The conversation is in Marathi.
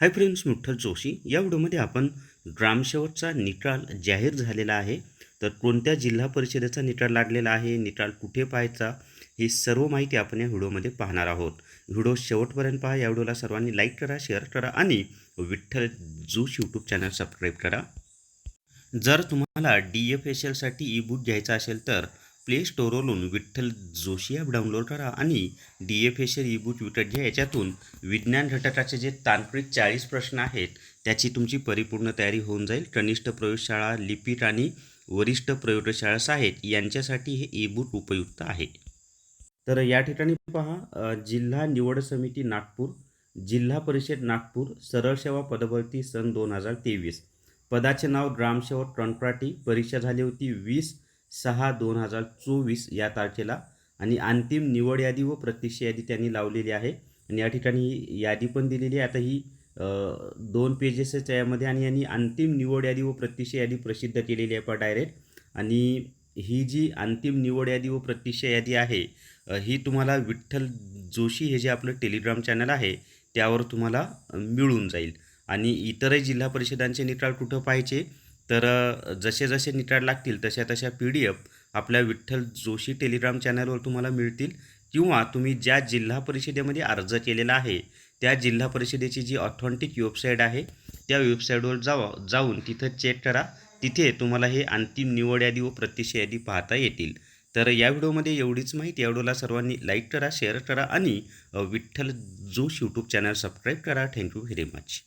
Hi friends मुठ्ठल Joshi. या व्हिडिओमध्ये आपण ग्रामसेवकचा निकाल जाहीर झालेला आहे. तर कोणत्या जिल्हा परिषदेचा निकाल लागलेला आहे निकाल कुठे पाहायचा ही सर्व माहिती आपण या व्हिडिओमध्ये पाहणार आहोत. व्हिडिओ शेवटपर्यंत पहा. या व्हिडिओला सर्वांनी लाईक करा शेअर करा आणि Vitthal Joshi YouTube channel subscribe करा. जर तुम्हाला डी एफ एस एलसाठी ई बुक घ्यायचा असेल तर प्ले स्टोरवरून विठ्ठल जोशी ॲप डाउनलोड करा आणि D F S e book विकत घ्या याच्यातून विज्ञान घटकाचे जे तांत्रिक चाळीस प्रश्न आहेत त्याची तुमची परिपूर्ण तयारी होऊन जाईल. कनिष्ठ प्रयोगशाळा लिपिक आणि वरिष्ठ प्रयोगशाळा आहेत यांच्यासाठी हे ई बुक उपयुक्त आहे. तर या ठिकाणी पहा जिल्हा निवड समिती नागपूर जिल्हा परिषद नागपूर सरळ सेवा पदभरती सन दोन हजार तेवीस. पदाचे नाव ग्रामसेवक कंत्राटी परीक्षा झाली होती वीस सहा दोन हजार चोवीस या तारखेला. आणि अंतिम निवड यादी व प्रत्यक्ष यादी त्यांनी लावलेली आहे. आणि या ठिकाणी यादी पण दिलेली आहे. आता ही दोन पेजेसच यामध्ये आणि यांनी अंतिम निवड यादी व प्रत्यक्ष यादी प्रसिद्ध केलेली आहे पहा डायरेक्ट आणि ही जी अंतिम निवड यादी व प्रत्यक्ष यादी आहे ही तुम्हाला विठ्ठल जोशी हे जे आपलं टेलिग्राम चॅनल आहे त्यावर तुम्हाला मिळून जाईल. आणि इतरही जिल्हा परिषदांचे निकाल कुठं पाहायचे? तर जसे जसे निकाल लागतील तशा तशा पी डी एफ आपल्या विठ्ठल जोशी टेलिग्राम चॅनलवर तुम्हाला मिळतील किंवा तुम्ही ज्या जिल्हा परिषदेमध्ये अर्ज केलेला आहे त्या जिल्हा परिषदेची जी ऑथेंटिक वेबसाईट आहे त्या वेबसाईटवर जावा जाऊन तिथं चेक करा. तिथे तुम्हाला हे अंतिम निवड यादी व प्रत्यक्ष यादी पाहता येतील. तर या व्हिडिओमध्ये एवढीच माहिती. या व्हिडिओला सर्वांनी लाईक करा शेअर करा आणि Vitthal Joshi YouTube channel subscribe करा. Thank you very much.